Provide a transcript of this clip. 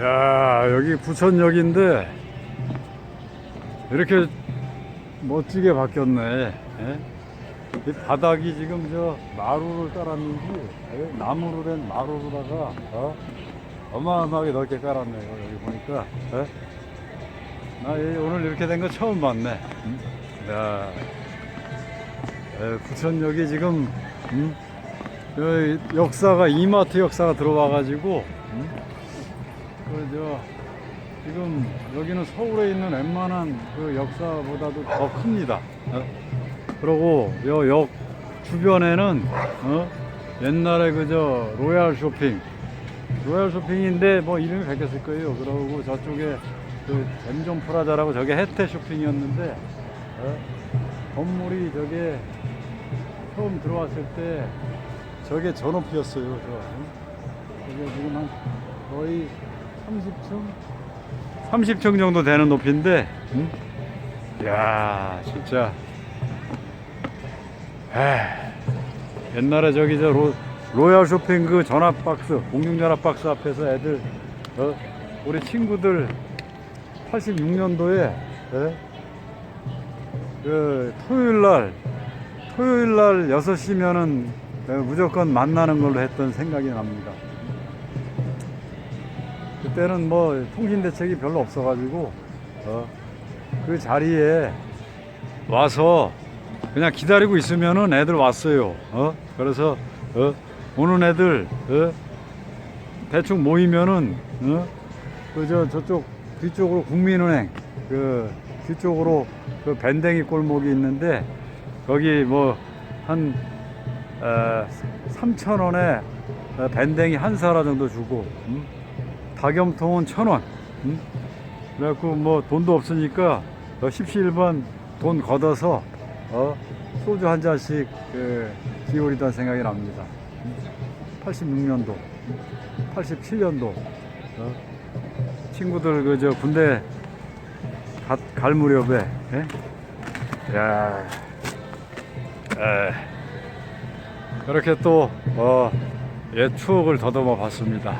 야 여기 부천역인데 이렇게 멋지게 바뀌었네. 예? 이 바닥이 지금 저 마루를 깔았는지 예? 나무로 된 마루로다가 어? 어마어마하게 넓게 깔았네요. 여기 보니까. 예? 나 이- 오늘 이렇게 된 거 처음 봤네. 음? 야, 예, 부천역이 지금 음? 그 역사가 이마트 역사가 들어와 가지고 음? 그저 지금 여기는 서울에 있는 웬만한 그 역사보다도 더 큽니다. 어? 그리고 요역 주변에는 어? 옛날에 그저 로얄 쇼핑 로얄 쇼핑인데 뭐 이름이 바뀌었을 거예요. 그러고 저쪽에 그 잼종 프라자라고 저게 혜태 쇼핑이었는데 어? 건물이 저게 처음 들어왔을 때 저게 저 높이였어요. 저. 응? 저게 지금 한 거의 30층? 30층 정도 되는 높이인데, 응? 야 진짜. 에이, 옛날에 저기 저 로, 로얄 쇼핑 그 전화 박스, 공중 전화 박스 앞에서 애들, 어, 우리 친구들 86년도에, 그 토요일 날, 토요일 날 6시면은 무조건 만나는 걸로 했던 생각이 납니다. 그때는 뭐 통신 대책이 별로 없어가지고 어, 그 자리에 와서 그냥 기다리고 있으면은 애들 왔어요. 어? 그래서 어? 오는 애들 어? 대충 모이면은 어? 그저 저쪽 뒤쪽으로 국민은행 그 뒤쪽으로 그 밴댕이 골목이 있는데 거기 뭐한 어, 3천 원에 어, 밴댕이 한 사라 정도 주고 음? 닭염통은 천 원. 음? 그래갖고 뭐 돈도 없으니까 어, 십시일반 돈 걷어서 어, 소주 한 잔씩 그, 기울이던 생각이 납니다. 86년도, 87년도 어? 친구들 그저 군대 가, 갈 무렵에 예? 야, 에, 그렇게 또 어, 옛 추억을 더듬어 봤습니다.